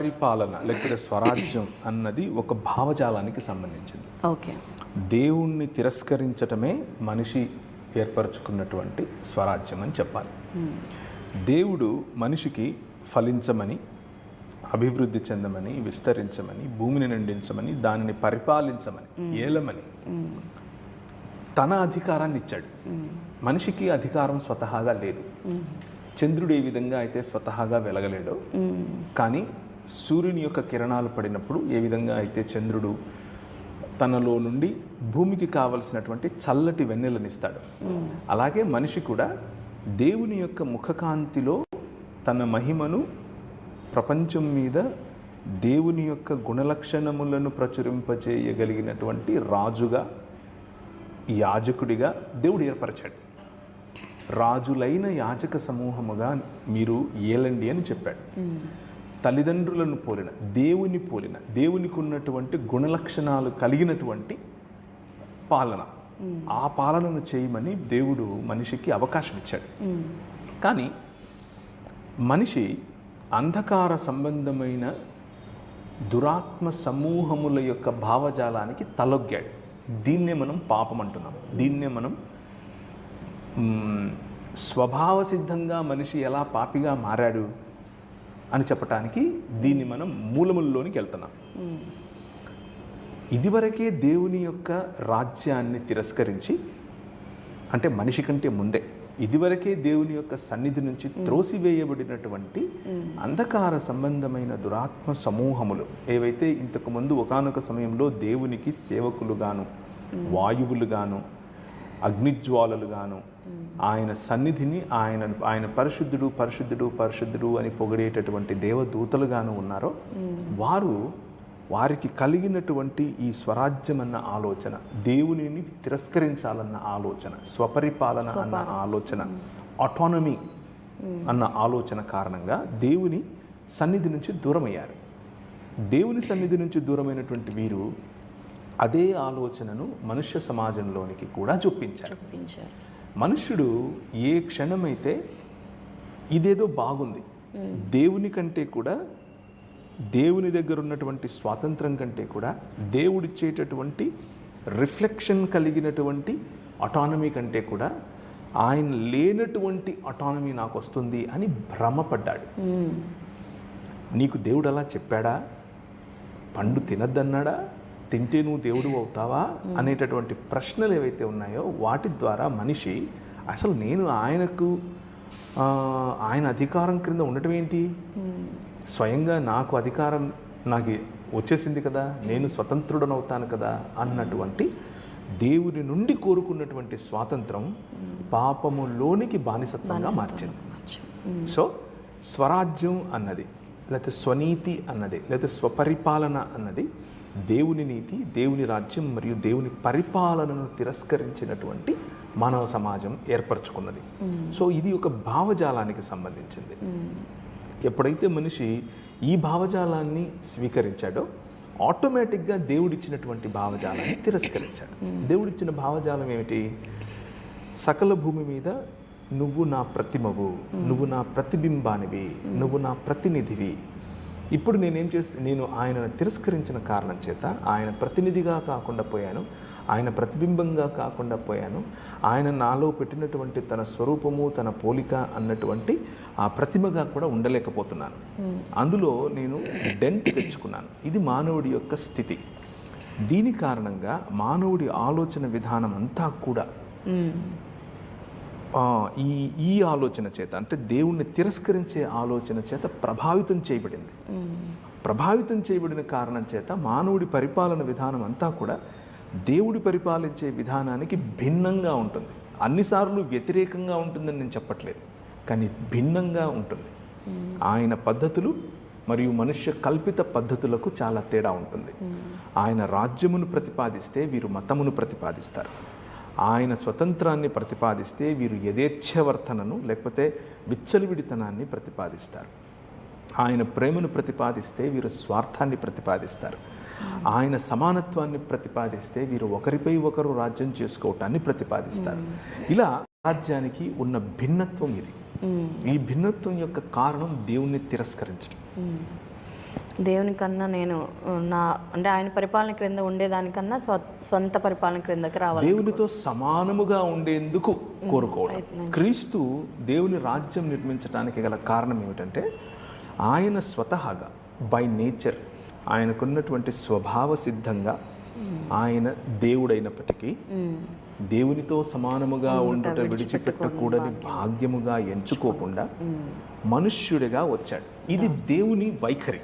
పరిపాలన లేకపోతే స్వరాజ్యం అన్నది ఒక భావజాలానికి సంబంధించింది. ఓకే. దేవుణ్ణి తిరస్కరించటమే మనిషి ఏర్పరచుకున్నటువంటి స్వరాజ్యం అని చెప్పాలి. దేవుడు మనిషికి ఫలించమని అభివృద్ధి చెందమని విస్తరించమని భూమిని నిండించమని దానిని పరిపాలించమని ఏలమని తన అధికారాన్ని ఇచ్చాడు. మనిషికి అధికారం స్వతహాగా లేదు. చంద్రుడు ఏ విధంగా అయితే స్వతహాగా వెలగలేడో కానీ సూర్యుని యొక్క కిరణాలు పడినప్పుడు ఏ విధంగా అయితే చంద్రుడు తనలో నుండి భూమికి కావలసినటువంటి చల్లటి వెన్నెలనిస్తాడు అలాగే మనిషి కూడా దేవుని యొక్క ముఖకాంతిలో తన మహిమను ప్రపంచం మీద దేవుని యొక్క గుణలక్షణములను ప్రచురింపచేయగలిగినటువంటి రాజుగా యాజకుడిగా దేవుడు ఏర్పరిచాడు. రాజులైన యాజక సమూహముగా మీరు ఏలండి అని చెప్పాడు. తల్లిదండ్రులను పోలిన దేవుని పోలిన దేవునికి ఉన్నటువంటి గుణలక్షణాలు కలిగినటువంటి పాలన. ఆ పాలనను చేయమని దేవుడు మనిషికి అవకాశం ఇచ్చాడు. కానీ మనిషి అంధకార సంబంధమైన దురాత్మ సమూహముల యొక్క భావజాలానికి తలొగ్గాడు. దీన్నే మనం పాపం అంటున్నాం దీన్నే మనం స్వభావ సిద్ధంగా మనిషి ఎలా పాపిగా మారాడు? అని చెప్పటానికి దీన్ని మనం మూలముల్లోనికి వెళ్తున్నాం. ఇదివరకే దేవుని యొక్క రాజ్యాన్ని తిరస్కరించి అంటే మనిషి కంటే ముందే ఇదివరకే దేవుని యొక్క సన్నిధి నుంచి త్రోసివేయబడినటువంటి అంధకార సంబంధమైన దురాత్మ సమూహములు ఏవైతే ఇంతకు ముందు ఒకానొక సమయంలో దేవునికి సేవకులుగాను వాయువులుగాను అగ్నిజ్వాలలుగాను ఆయన సన్నిధిని ఆయన ఆయన పరిశుద్ధుడు పరిశుద్ధుడు పరిశుద్ధుడు అని పొగిడేటటువంటి దేవదూతలుగాను ఉన్నారో వారు వారికి కలిగినటువంటి ఈ స్వరాజ్యం అన్న ఆలోచన దేవునిని తిరస్కరించాలన్న ఆలోచన స్వపరిపాలన అన్న ఆలోచన ఆటోనమీ అన్న ఆలోచన కారణంగా దేవుని సన్నిధి నుంచి దూరమయ్యారు. దేవుని సన్నిధి నుంచి దూరమైనటువంటి వీరు అదే ఆలోచనను మనుష్య సమాజంలోనికి కూడా చూపించారు. మనుష్యుడు ఏ క్షణమైతే ఇదేదో బాగుంది దేవుని కంటే కూడా దేవుని దగ్గర ఉన్నటువంటి స్వాతంత్రం కంటే కూడా దేవుడిచ్చేటటువంటి రిఫ్లెక్షన్ కలిగినటువంటి అటానమీ కంటే కూడా ఆయన లేనటువంటి అటానమీ నాకు వస్తుంది అని భ్రమపడ్డాడు. నీకు దేవుడు అలా చెప్పాడా? పండు తినద్దన్నాడా? తింటే నువ్వు దేవుడు అవుతావా అనేటటువంటి ప్రశ్నలు ఏవైతే ఉన్నాయో వాటి ద్వారా మనిషి అసలు నేను ఆయనకు ఆయన అధికారం క్రింద ఉండటం ఏంటి? స్వయంగా నాకు అధికారం నాకు వచ్చేసింది కదా నేను స్వతంత్రుడనవుతాను కదా అన్నటువంటి దేవుని నుండి కోరుకున్నటువంటి స్వాతంత్రం పాపములోనికి బానిసత్వంగా మార్చింది. సో స్వరాజ్యం అన్నది లేకపోతే స్వనీతి అన్నది లేకపోతే స్వపరిపాలన అన్నది దేవుని నీతి దేవుని రాజ్యం మరియు దేవుని పరిపాలనను తిరస్కరించినటువంటి మానవ సమాజం ఏర్పరచుకున్నది. సో ఇది ఒక భావజాలానికి సంబంధించింది. ఎప్పుడైతే మనిషి ఈ భావజాలాన్ని స్వీకరించాడో ఆటోమేటిక్గా దేవుడిచ్చినటువంటి భావజాలాన్ని తిరస్కరించాడు. దేవుడిచ్చిన భావజాలం ఏమిటి? సకల భూమి మీద నువ్వు నా ప్రతిమవు నువ్వు నా ప్రతిబింబానివి నువ్వు నా ప్రతినిధివి ఇప్పుడు నేనేం చేసి నేను ఆయనను తిరస్కరించిన కారణం చేత ఆయన ప్రతినిధిగా కాకుండా పోయాను. ఆయన ప్రతిబింబంగా కాకుండా పోయాను. ఆయన నాలో పెట్టినటువంటి తన స్వరూపము తన పోలిక అన్నటువంటి ఆ ప్రతిమగా కూడా ఉండలేకపోతున్నాను. అందులో నేను డెంట్ తెచ్చుకున్నాను. ఇది మానవుడి యొక్క స్థితి. దీని కారణంగా మానవుడి ఆలోచన విధానం అంతా కూడా ఆ, ఈ ఈ ఆలోచన చేత అంటే దేవుణ్ణి తిరస్కరించే ఆలోచన చేత ప్రభావితం చేయబడింది. ప్రభావితం చేయబడిన కారణం చేత మానవుడి పరిపాలన విధానం అంతా కూడా దేవుడి పరిపాలించే విధానానికి భిన్నంగా ఉంటుంది. అన్నిసార్లు వ్యతిరేకంగా ఉంటుందని నేను చెప్పట్లేదు కానీ భిన్నంగా ఉంటుంది. ఆయన పద్ధతులు మరియు మనుష్య కల్పిత పద్ధతులకు చాలా తేడా ఉంటుంది. ఆయన రాజ్యమును ప్రతిపాదిస్తే వీరు మతమును ప్రతిపాదిస్తారు. ఆయన స్వతంత్రాన్ని ప్రతిపాదిస్తే వీరు యథేచ్ఛవర్తనను లేకపోతే విచ్చలవిడితనాన్ని ప్రతిపాదిస్తారు. ఆయన ప్రేమను ప్రతిపాదిస్తే వీరు స్వార్థాన్ని ప్రతిపాదిస్తారు. ఆయన సమానత్వాన్ని ప్రతిపాదిస్తే వీరు ఒకరిపై ఒకరు రాజ్యం చేసుకోవటాన్ని ప్రతిపాదిస్తారు. ఇలా రాజ్యానికి ఉన్న భిన్నత్వం ఇది. ఈ భిన్నత్వం యొక్క కారణం దేవుణ్ణి తిరస్కరించడం. దేవుని కన్నా నేను నా అంటే ఆయన పరిపాలన క్రింద ఉండేదానికన్నా స్వ సొంత పరిపాలన క్రిందకి రావాలి దేవునితో సమానముగా ఉండేందుకు కోరుకోవడం. క్రీస్తు దేవుని రాజ్యం నిర్మించడానికి గల కారణం ఏమిటంటే ఆయన స్వతహాగా బై నేచర్ ఆయనకున్నటువంటి స్వభావ సిద్ధంగా ఆయన దేవుడైనప్పటికీ దేవునితో సమానముగా ఉండుట విడిచిపెట్టకూడని భాగ్యముగా ఎంచుకోకుండా మనుష్యుడిగా వచ్చాడు. ఇది దేవుని వైఖరి.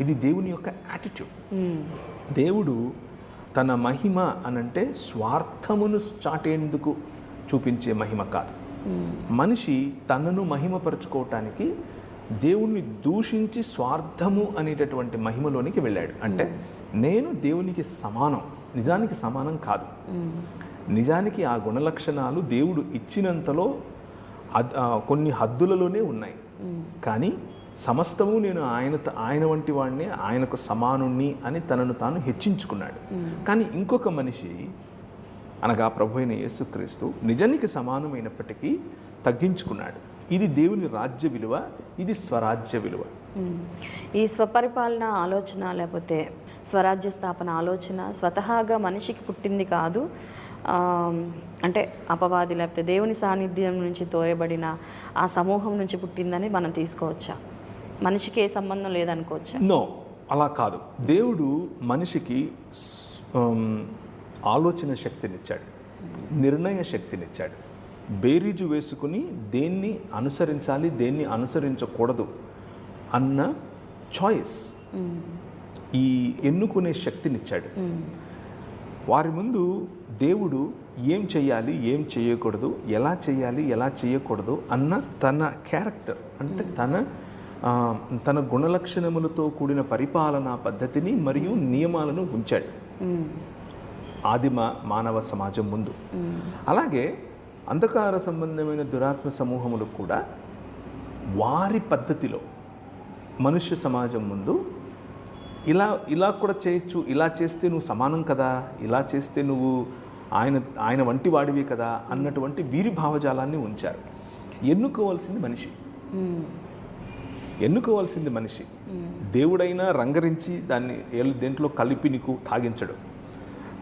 ఇది దేవుని యొక్క యాటిట్యూడ్ దేవుడు తన మహిమ అనంటే స్వార్థమును చాటేందుకు చూపించే మహిమ కాదు. మనిషి తనను మహిమపరుచుకోవటానికి దేవుణ్ణి దూషించి స్వార్థము అనేటటువంటి మహిమలోనికి వెళ్ళాడు. అంటే నేను దేవునికి సమానం నిజానికి సమానం కాదు. నిజానికి ఆ గుణలక్షణాలు దేవుడు ఇచ్చినంతలో కొన్ని హద్దులలోనే ఉన్నాయి. కానీ సమస్తము నేను ఆయన ఆయన వంటి వాడిని ఆయనకు సమానుణ్ణి అని తనను తాను హెచ్చించుకున్నాడు. కానీ ఇంకొక మనిషి అనగా ప్రభు అయిన యేసుక్రీస్తు నిజానికి సమానమైనప్పటికీ తగ్గించుకున్నాడు. ఇది దేవుని రాజ్య విలువ ఇది స్వరాజ్య విలువ. మ్మ్. ఈ స్వపరిపాలన ఆలోచన లేకపోతే స్వరాజ్య స్థాపన ఆలోచన స్వతహాగా మనిషికి పుట్టింది కాదు. అంటే అపవాది లేకపోతే దేవుని సాన్నిధ్యం నుంచి తోయబడిన ఆ సమూహం నుంచి పుట్టిందని మనం తీసుకోవచ్చా? మనిషికి ఏ సంబంధం లేదనుకోవచ్చా? నో అలా కాదు. దేవుడు మనిషికి ఆలోచన శక్తినిచ్చాడు నిర్ణయ శక్తినిచ్చాడు. బేరీజు వేసుకుని దేన్ని అనుసరించాలి దేన్ని అనుసరించకూడదు అన్న చాయిస్ ఈ ఎన్నుకునే శక్తినిచ్చాడు. వారి ముందు దేవుడు ఏం చేయాలి ఏం చేయకూడదు ఎలా చేయాలి ఎలా చేయకూడదు అన్న తన క్యారెక్టర్ అంటే తన తన గుణలక్షణములతో కూడిన పరిపాలనా పద్ధతిని మరియు నియమాలను ఉంచాడు. ఆదిమ మానవ సమాజం ముందు. అలాగే అంధకార సంబంధమైన దురాత్మ సమూహములు కూడా వారి పద్ధతిలో మనుష్య సమాజం ముందు ఇలా ఇలా కూడా చేయొచ్చు ఇలా చేస్తే నువ్వు సమానం కదా ఇలా చేస్తే నువ్వు ఆయన ఆయన వంటి వాడివి కదా అన్నటువంటి వీరి భావజాలాన్ని ఉంచారు. ఎన్నుకోవాల్సింది మనిషి. ఎన్నుకోవాల్సింది మనిషి. దేవుడైనా రంగరించి దాన్ని దేంట్లో కలిపి నీకు తాగించడు.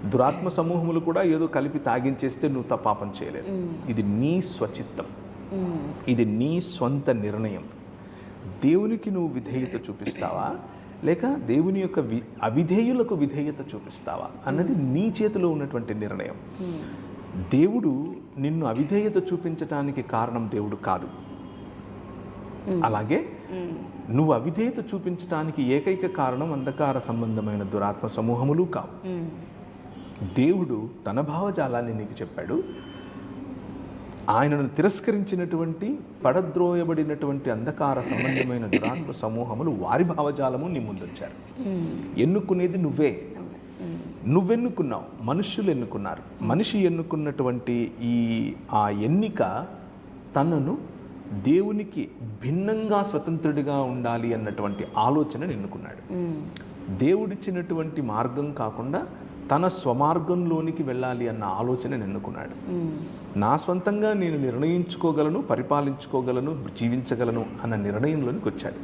దురాత్మ సమూహములు కూడా ఏదో కలిపి తాగించేస్తే నువ్వు తప్పాపం చేయలేదు ఇది నీ స్వచిత్తం. ఇది నీ స్వంత నిర్ణయం. దేవునికి నువ్వు విధేయత చూపిస్తావా? లేక దేవుని యొక్క వి అవిధేయులకు విధేయత చూపిస్తావా? అన్నది నీ చేతిలో ఉన్నటువంటి నిర్ణయం. దేవుడు నిన్ను అవిధేయత చూపించటానికి కారణం దేవుడు కాదు. అలాగే నువ్వు అవిధేయత చూపించటానికి ఏకైక కారణం అంధకార సంబంధమైన దురాత్మ సమూహములు కావు. మ్మ్. దేవుడు తన భావజాలాన్ని నీకు చెప్పాడు. ఆయనను తిరస్కరించినటువంటి పడద్రోయబడినటువంటి అంధకార సంబంధమైన దురాత్మ సమూహములు వారి భావజాలము నీ ముందుంచారు ఎన్నుకునేది నువ్వే. నువ్వెన్నుకున్నావు? మనుష్యులు ఎన్నుకున్నారు. మనిషి ఎన్నుకున్నటువంటి ఈ ఆ ఎన్నిక తనను దేవునికి భిన్నంగా స్వతంత్రుడిగా ఉండాలి అన్నటువంటి ఆలోచన ఎన్నుకున్నాడు దేవుడిచ్చినటువంటి మార్గం కాకుండా తన స్వమార్గంలోనికి వెళ్ళాలి అన్న ఆలోచన ఎన్నుకున్నాడు నా స్వంతంగా నేను నిర్ణయించుకోగలను పరిపాలించుకోగలను జీవించగలను అన్న నిర్ణయంలోనికి వచ్చాడు.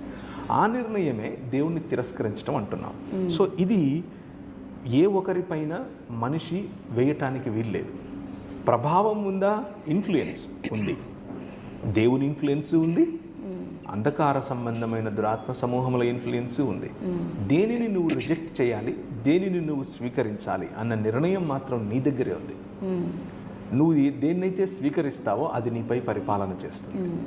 ఆ నిర్ణయమే దేవుణ్ణి తిరస్కరించడం అంటున్నాం. సో ఇది ఏ ఒకరిపైన మనిషి వేయటానికి వీల్లేదు. ప్రభావం ఉందా? ఇన్ఫ్లుయెన్స్ ఉంది. దేవుని ఇన్ఫ్లుయెన్స్ ఉంది. అంధకార సంబంధమైన దురాత్మ సమూహముల ఇన్ఫ్లుయెన్స్ ఉంది. దేనిని నువ్వు రిజెక్ట్ చేయాలి? దేనిని నువ్వు స్వీకరించాలి? అన్న నిర్ణయం మాత్రం నీ దగ్గరే ఉంది. నువ్వు దేన్నైతే స్వీకరిస్తావో అది నీపై పరిపాలన చేస్తుంది.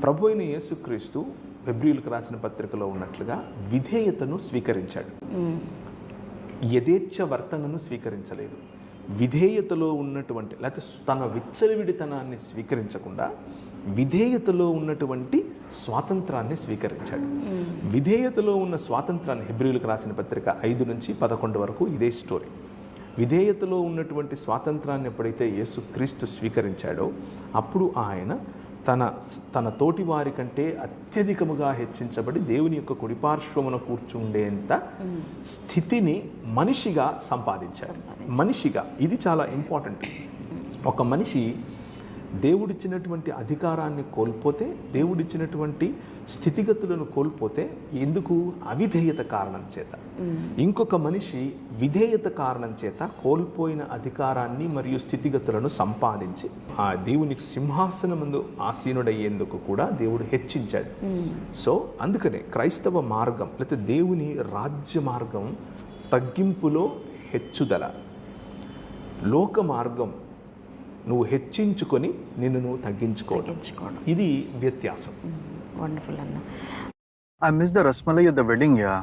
ప్రభు అయిన యేసుక్రీస్తు ఫిబ్రిల్కి రాసిన పత్రికలో ఉన్నట్లుగా విధేయతను స్వీకరించాడు. యథేచ్ఛ వర్తనను స్వీకరించలేదు. విధేయతలో ఉన్నటువంటి లేకపోతే తన విచ్చలవిడితనాన్ని స్వీకరించకుండా విధేయతలో ఉన్నటువంటి స్వాతంత్రాన్ని స్వీకరించాడు. విధేయతలో ఉన్న స్వాతంత్రాన్ని హెబ్రిలకు రాసిన పత్రిక ఐదు నుంచి పదకొండు వరకు ఇదే స్టోరీ. విధేయతలో ఉన్నటువంటి స్వాతంత్రాన్ని ఎప్పుడైతే యేసుక్రీస్తు స్వీకరించాడో అప్పుడు ఆయన తన తన తోటి వారి కంటే అత్యధికముగా హెచ్చించబడి దేవుని యొక్క కుడిపార్శ్వమున కూర్చుండేంత స్థితిని మనిషిగా సంపాదించాడు. మనిషిగా ఇది చాలా ఇంపార్టెంట్. ఒక మనిషి దేవుడిచ్చినటువంటి అధికారాన్ని కోల్పోతే దేవుడిచ్చినటువంటి స్థితిగతులను కోల్పోతే ఎందుకు? అవిధేయత కారణం చేత. ఇంకొక మనిషి విధేయత కారణం చేత కోల్పోయిన అధికారాన్ని మరియు స్థితిగతులను సంపాదించి ఆ దేవునికి సింహాసనమందు ఆసీనుడయ్యేందుకు కూడా దేవుడు హెచ్చించాడు. సో అందుకనే క్రైస్తవ మార్గం లేకపోతే దేవుని రాజ్య మార్గం తగ్గింపులో హెచ్చుదల. లోక మార్గం నువ్వు హెచ్చించుకొని నిన్ను నువ్వు తగ్గించుకోవడం. ఇది వ్యత్యాసం. వండర్ఫుల్ అన్న. I missed the rasmalai at the wedding, yeah.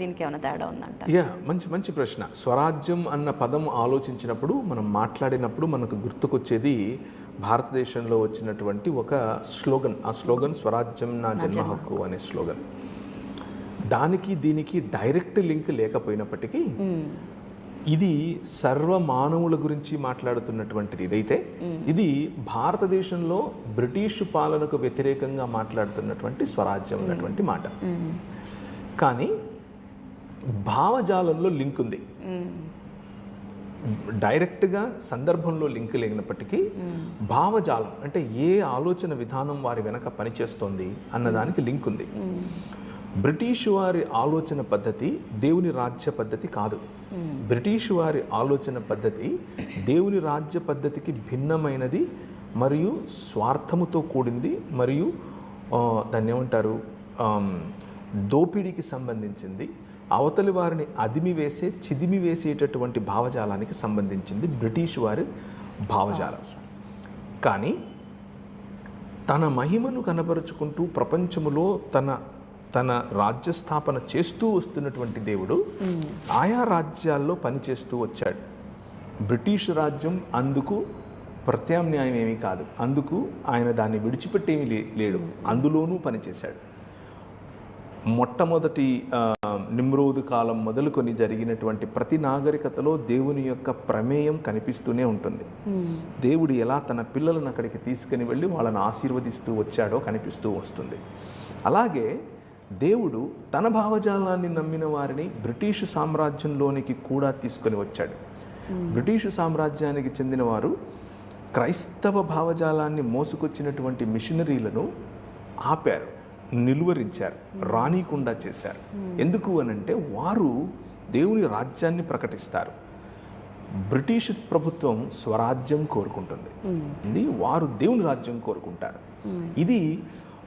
దీనికి ఏమైనా తేడా ఉందంట? యా మంచి మంచి ప్రశ్న. స్వరాజ్యం అన్న పదం ఆలోచించినప్పుడు మనం మాట్లాడినప్పుడు మనకు గుర్తుకొచ్చేది భారతదేశంలో వచ్చినటువంటి ఒక స్లోగన్. ఆ స్లోగన్ స్వరాజ్యం నా జన్మ హక్కు అనే స్లోగన్. దానికి దీనికి డైరెక్ట్ లింక్ లేకపోయినప్పటికీ ఇది సర్వ మానవుల గురించి మాట్లాడుతున్నటువంటిది ఇదైతే. ఇది భారతదేశంలో బ్రిటిష్ పాలనకు వ్యతిరేకంగా మాట్లాడుతున్నటువంటి స్వరాజ్యం అన్నటువంటి మాట. కానీ భావజాలంలో లింక్ ఉంది. డైరెక్ట్గా సందర్భంలో లింక్ లేనప్పటికీ భావజాలం అంటే ఏ ఆలోచన విధానం వారి వెనక పనిచేస్తోంది అన్నదానికి లింక్ ఉంది. బ్రిటిష్ వారి ఆలోచన పద్ధతి దేవుని రాజ్య పద్ధతి కాదు. బ్రిటిష్ వారి ఆలోచన పద్ధతి దేవుని రాజ్య పద్ధతికి భిన్నమైనది మరియు స్వార్థముతో కూడింది మరియు దాన్ని ఏమంటారు? దోపిడీకి సంబంధించింది. అవతలి వారిని అదిమి వేసే చిదిమి వేసేటటువంటి భావజాలానికి సంబంధించింది బ్రిటిష్ వారి భావజాలం. కానీ తన మహిమను కనబరుచుకుంటూ ప్రపంచములో తన తన రాజ్య స్థాపన చేస్తూ వస్తున్నటువంటి దేవుడు ఆయా రాజ్యాల్లో పనిచేస్తూ వచ్చాడు. బ్రిటిష్ రాజ్యం అందుకు ప్రత్యామ్నాయం ఏమీ కాదు. అందుకు ఆయన దాన్ని విడిచిపెట్టేమీ లేడు. అందులోనూ పనిచేశాడు. మొట్టమొదటి నిమ్రోదు కాలం మొదలుకొని జరిగినటువంటి ప్రతి నాగరికతలో దేవుని యొక్క ప్రమేయం కనిపిస్తూనే ఉంటుంది. దేవుడు ఎలా తన పిల్లలను అక్కడికి తీసుకుని వెళ్ళి వాళ్ళని ఆశీర్వదిస్తూ వచ్చాడో కనిపిస్తూ వస్తుంది. అలాగే దేవుడు తన భావజాలాన్ని నమ్మిన వారిని బ్రిటిష్ సామ్రాజ్యంలోనికి కూడా తీసుకొని వచ్చాడు. బ్రిటిష్ సామ్రాజ్యానికి చెందిన వారు క్రైస్తవ భావజాలాన్ని మోసుకొచ్చినటువంటి మిషనరీలను ఆపారు నిలువరించారు రానీకుండా చేశారు. ఎందుకు అనంటే వారు దేవుని రాజ్యాన్ని ప్రకటిస్తారు. బ్రిటిష్ ప్రభుత్వం స్వరాజ్యం కోరుకుంటుంది. ఇది వారు దేవుని రాజ్యం కోరుకుంటారు. ఇది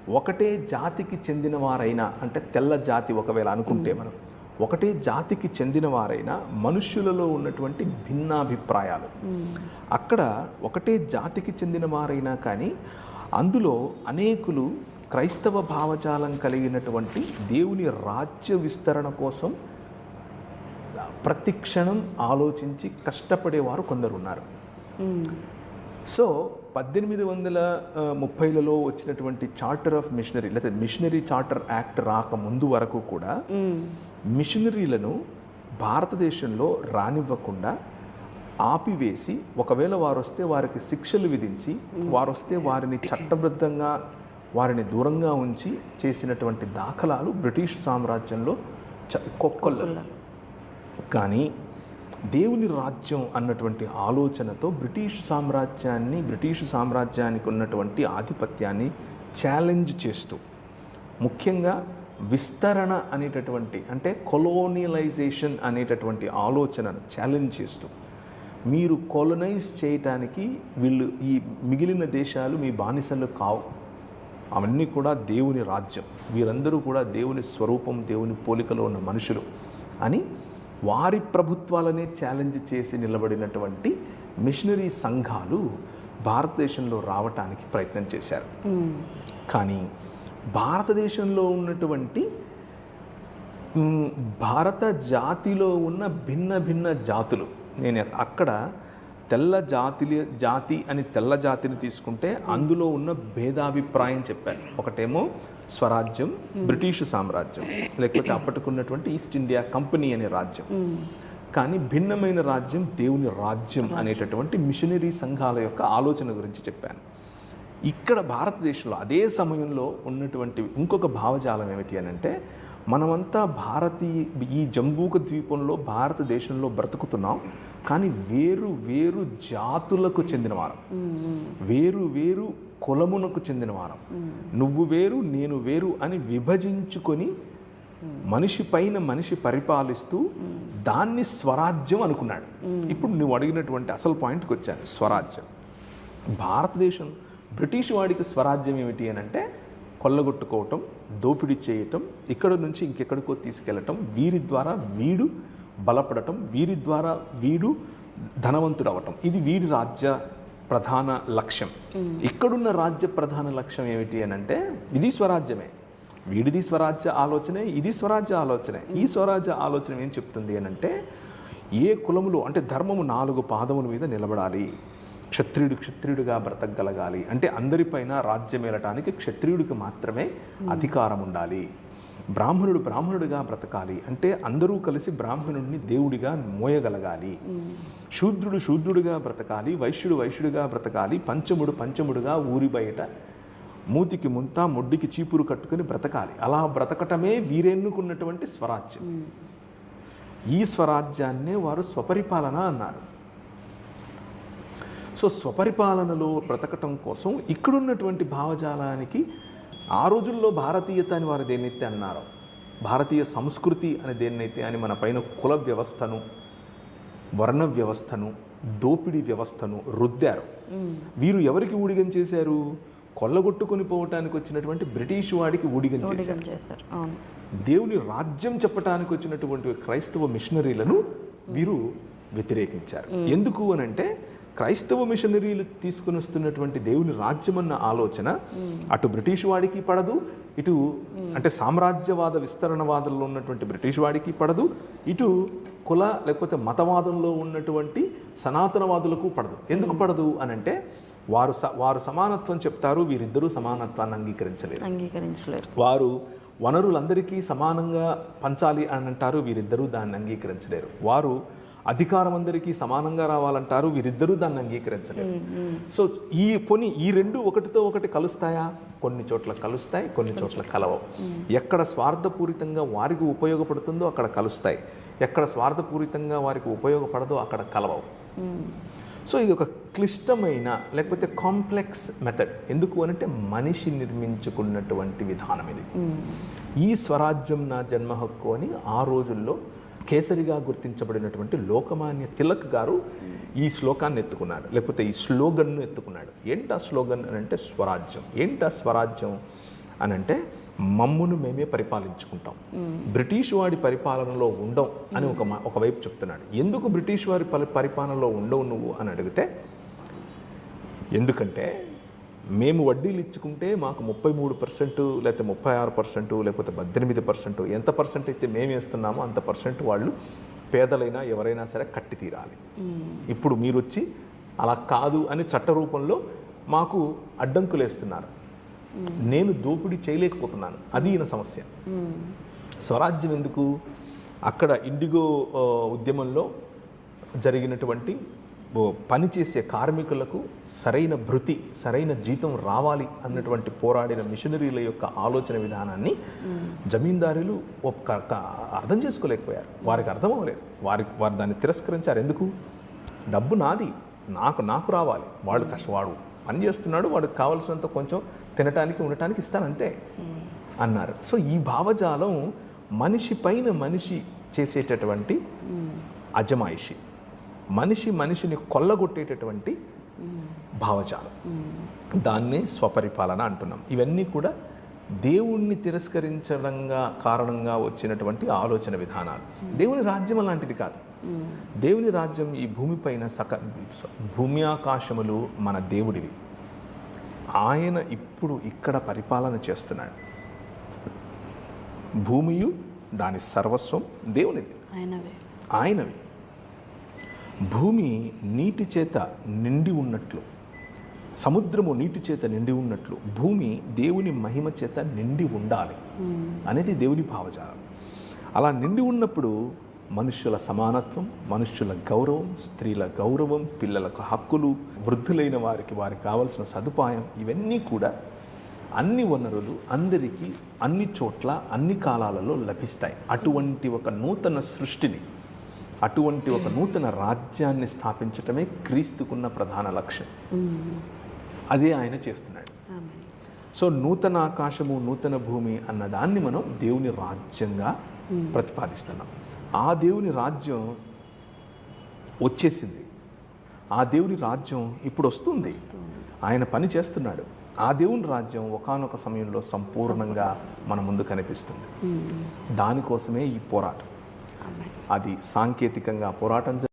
ఒకటే జాతికి చెందిన వారైనా అంటే తెల్ల జాతి ఒకవేళ అనుకుంటే మనం ఒకటే జాతికి చెందిన వారైనా మనుష్యులలో ఉన్నటువంటి భిన్నాభిప్రాయాలు. అక్కడ ఒకటే జాతికి చెందిన వారైనా కానీ అందులో అనేకులు క్రైస్తవ భావజాలం కలిగినటువంటి దేవుని రాజ్య విస్తరణ కోసం ప్రతి క్షణం ఆలోచించి కష్టపడేవారు కొందరు ఉన్నారు సో పద్దెనిమిది వందల ముప్పైలలో వచ్చినటువంటి చార్టర్ ఆఫ్ మిషనరీ లేదా మిషనరీ చార్టర్ యాక్ట్ రాక ముందు వరకు కూడా మిషనరీలను భారతదేశంలో రానివ్వకుండా ఆపివేసి ఒకవేళ వారు వస్తే వారికి శిక్షలు విధించి వారు వస్తే వారిని చట్టబద్ధంగా వారిని దూరంగా ఉంచి చేసినటువంటి దాఖలాలు బ్రిటిష్ సామ్రాజ్యంలో కొక్కొల్ల. కానీ దేవుని రాజ్యం అన్నటువంటి ఆలోచనతో బ్రిటిష్ సామ్రాజ్యాన్ని బ్రిటిష్ సామ్రాజ్యానికి ఉన్నటువంటి ఆధిపత్యాన్ని ఛాలెంజ్ చేస్తూ ముఖ్యంగా విస్తరణ అనేటటువంటి అంటే కొలోనియలైజేషన్ అనేటటువంటి ఆలోచనను ఛాలెంజ్ చేస్తూ మీరు కొలనైజ్ చేయటానికి వీళ్ళు ఈ మిగిలిన దేశాలు మీ బానిసలు కావు. అవన్నీ కూడా దేవుని రాజ్యం. వీరందరూ కూడా దేవుని స్వరూపం దేవుని పోలికలో ఉన్న మనుషులు అని వారి ప్రభుత్వాలనే ఛాలెంజ్ చేసి నిలబడినటువంటి మిషనరీ సంఘాలు భారతదేశంలో రావటానికి ప్రయత్నం చేశారు. కానీ భారతదేశంలో ఉన్నటువంటి భారత జాతిలో ఉన్న భిన్న భిన్న జాతులు నేను అక్కడ తెల్ల జాతి జాతి అని తెల్ల జాతిని తీసుకుంటే అందులో ఉన్న భేదాభిప్రాయం చెప్పాను. ఒకటేమో స్వరాజ్యం బ్రిటిష్ సామ్రాజ్యం లేకపోతే అప్పటికున్నటువంటి ఈస్ట్ ఇండియా కంపెనీ అనే రాజ్యం. కానీ భిన్నమైన రాజ్యం దేవుని రాజ్యం అనేటటువంటి మిషనరీ సంఘాల యొక్క ఆలోచన గురించి చెప్పాను. ఇక్కడ భారతదేశంలో అదే సమయంలో ఉన్నటువంటి ఇంకొక భావజాలం ఏమిటి అని అంటే మనమంతా భారతీయ ఈ జంబూక ద్వీపంలో భారతదేశంలో బ్రతుకుతున్నాం కానీ వేరు వేరు జాతులకు చెందినవారం వేరు వేరు కులమునకు చెందినవారం నువ్వు వేరు నేను వేరు అని విభజించుకొని మనిషి పైన మనిషి పరిపాలిస్తూ దాన్ని స్వరాజ్యం అనుకున్నాడు. ఇప్పుడు నువ్వు అడిగినటువంటి అసలు పాయింట్కి వచ్చాను స్వరాజ్యం. భారతదేశం బ్రిటిష్ వాడికి స్వరాజ్యం ఏమిటి అని అంటే కొల్లగొట్టుకోవటం దోపిడీ చేయటం ఇక్కడ నుంచి ఇంకెక్కడికో తీసుకెళ్ళటం వీరి ద్వారా వీడు బలపడటం వీరి ద్వారా వీడు ధనవంతుడు అవటం ఇది వీడి రాజ్య ప్రధాన లక్ష్యం. ఇక్కడున్న రాజ్య ప్రధాన లక్ష్యం ఏమిటి అని అంటే ఇది స్వరాజ్యమే. వీడిది స్వరాజ్య ఆలోచనే ఇది స్వరాజ్య ఆలోచనే. ఈ స్వరాజ్య ఆలోచన ఏం చెప్తుంది అని అంటే ఏ కులములో అంటే ధర్మము నాలుగు పాదముల మీద నిలబడాలి. క్షత్రియుడు క్షత్రియుడిగా బ్రతకగలగాలి. అంటే అందరిపైన రాజ్యం ఏలటానికి క్షత్రియుడికి మాత్రమే అధికారం ఉండాలి బ్రాహ్మణుడు బ్రాహ్మణుడిగా బ్రతకాలి అంటే అందరూ కలిసి బ్రాహ్మణుడిని దేవుడిగా మోయగలగాలి. శూద్రుడు శూద్రుడిగా బ్రతకాలి వైశ్యుడు వైశ్యుడిగా బ్రతకాలి పంచముడు పంచముడుగా ఊరి బయట మూతికి ముంత ముడ్డికి చీపురు కట్టుకుని బ్రతకాలి. అలా బ్రతకటమే వీరెన్నుకున్నటువంటి స్వరాజ్యం. ఈ స్వరాజ్యాన్నే వారు స్వపరిపాలన అన్నారు. సో స్వపరిపాలనలో బ్రతకటం కోసం ఇక్కడున్నటువంటి భావజాలానికి ఆ రోజుల్లో భారతీయత అని వారు దేన్నైతే అన్నారో భారతీయ సంస్కృతి అని దేన్నైతే అని మన పైన కుల వ్యవస్థను వర్ణ వ్యవస్థను దోపిడీ వ్యవస్థను రుద్దారు. వీరు ఎవరికి ఊడిగం చేశారు? కొల్లగొట్టుకొని పోవటానికి వచ్చినటువంటి బ్రిటిష్ వాడికి ఊడిగం చేశారు. దేవుని రాజ్యం చెప్పటానికి వచ్చినటువంటి క్రైస్తవ మిషనరీలను వీరు వ్యతిరేకించారు. ఎందుకు అని అంటే క్రైస్తవ మిషనరీలు తీసుకుని వస్తున్నటువంటి దేవుని రాజ్యం అన్న ఆలోచన అటు బ్రిటిష్ వాడికి పడదు ఇటు అంటే సామ్రాజ్యవాద విస్తరణవాదంలో ఉన్నటువంటి బ్రిటిష్ వాడికి పడదు ఇటు కుల లేకపోతే మతవాదంలో ఉన్నటువంటి సనాతనవాదులకు పడదు. ఎందుకు పడదు అని అంటే వారు స- వారు సమానత్వం చెప్తారు వీరిద్దరూ సమానత్వాన్ని అంగీకరించలేరు. అంగీకరించలేరు. వారు వనరులందరికీ సమానంగా పంచాలి అని అంటారు వీరిద్దరూ దాన్ని అంగీకరించలేరు. వారు అధికారం అందరికీ సమానంగా రావాలంటారు వీరిద్దరూ దాన్ని అంగీకరించలేరు సో ఈ పోనీ ఈ రెండు ఒకటితో ఒకటి కలుస్తాయా? కొన్ని చోట్ల కలుస్తాయి కొన్ని చోట్ల కలవవు. ఎక్కడ స్వార్థపూరితంగా వారికి ఉపయోగపడుతుందో అక్కడ కలుస్తాయి. ఎక్కడ స్వార్థపూరితంగా వారికి ఉపయోగపడదో అక్కడ కలవవు. సో ఇది ఒక క్లిష్టమైన లేకపోతే కాంప్లెక్స్ మెథడ్. ఎందుకు అనంటే మనిషి నిర్మించుకున్నటువంటి విధానం ఇది. ఈ స్వరాజ్యం నా జన్మ హక్కు అని ఆ రోజుల్లో కేసరిగా గుర్తించబడినటువంటి లోకమాన్య తిలక్ గారు ఈ శ్లోకాన్ని ఎత్తుకున్నారు. లేకపోతే ఈ స్లోగన్ను ఎత్తుకున్నాడు. ఏంటా స్లోగన్ అని అంటే స్వరాజ్యం. ఏంటా స్వరాజ్యం అని అంటే మమ్మును మేమే పరిపాలించుకుంటాం. బ్రిటిష్ వాడి పరిపాలనలో ఉండం అని ఒక ఒకవైపు చెప్తున్నాడు. ఎందుకు బ్రిటిష్ వారి పరి- పరిపాలనలో ఉండవు నువ్వు అని అడిగితే ఎందుకంటే మేము వడ్డీలు ఇచ్చుకుంటే మాకు ముప్పై మూడు పర్సెంట్ లేకపోతే ముప్పై ఆరు పర్సెంట్ లేకపోతే పద్దెనిమిది పర్సెంట్ ఎంత పర్సెంట్ అయితే మేము వేస్తున్నామో అంత పర్సెంట్ వాళ్ళు పేదలైనా ఎవరైనా సరే కట్టి తీరాలి. ఇప్పుడు మీరు వచ్చి అలా కాదు అని చట్ట రూపంలో మాకు అడ్డంకులు వేస్తున్నారు. నేను దోపిడీ చేయలేకపోతున్నాను. అది ఈయన సమస్య. స్వరాజ్యం ఎందుకు? అక్కడ ఇండిగో ఉద్యమంలో జరిగినటువంటి పనిచేసే కార్మికులకు సరైన భృతి సరైన జీతం రావాలి అన్నటువంటి పోరాడిన మిషనరీల యొక్క ఆలోచన విధానాన్ని జమీందారులు అర్థం చేసుకోలేకపోయారు వారికి అర్థం అవ్వలేదు వారికి వారు దాన్ని తిరస్కరించారు. ఎందుకు? డబ్బు నాది. నాకు నాకు రావాలి. వాడు కష్ట వాడు పని చేస్తున్నాడు. వాడికి కావాల్సినంత కొంచెం తినటానికి ఉండటానికి ఇస్తాను. అంతే అన్నారు. సో ఈ భావజాలం మనిషి పైన మనిషి చేసేటటువంటి అజమాయిషి. మనిషి మనిషిని కొల్లగొట్టేటటువంటి భావజాలం. దాన్నే స్వపరిపాలన అంటున్నాం. ఇవన్నీ కూడా దేవుణ్ణి తిరస్కరించడంగా కారణంగా వచ్చినటువంటి ఆలోచన విధానాలు. దేవుని రాజ్యం అలాంటిది కాదు. దేవుని రాజ్యం ఈ భూమిపైన సక భూమి ఆకాశములు మన దేవుడివి. ఆయన ఇప్పుడు ఇక్కడ పరిపాలన చేస్తున్నాడు. భూమియు దాని సర్వస్వం దేవునిది. ఆయనవే. ఆయనవి. భూమి నీటి చేత నిండి ఉన్నట్లు సముద్రము నీటి చేత నిండి ఉన్నట్లు భూమి దేవుని మహిమ చేత నిండి ఉండాలి అనేది దేవుని భావజాలం. అలా నిండి ఉన్నప్పుడు మనుష్యుల సమానత్వం మనుష్యుల గౌరవం స్త్రీల గౌరవం పిల్లలకు హక్కులు వృద్ధులైన వారికి వారికి కావలసిన సదుపాయం ఇవన్నీ కూడా అన్ని వనరులు అందరికీ అన్ని చోట్ల అన్ని కాలాలలో లభిస్తాయి. అటువంటి ఒక నూతన సృష్టిని అటువంటి ఒక నూతన రాజ్యాన్ని స్థాపించటమే క్రీస్తుకున్న ప్రధాన లక్ష్యం. అదే ఆయన చేస్తున్నాడు. సో నూతన ఆకాశము నూతన భూమి అన్న దాన్ని మనం దేవుని రాజ్యంగా ప్రతిపాదిస్తున్నాం. ఆ దేవుని రాజ్యం వచ్చేసింది. ఆ దేవుని రాజ్యం ఇప్పుడు వస్తుంది. ఆయన పని చేస్తున్నాడు. ఆ దేవుని రాజ్యం ఒకానొక సమయంలో సంపూర్ణంగా మన ముందు కనిపిస్తుంది. దానికోసమే ఈ పోరాటం. అది సాంకేతికంగా పోరాటం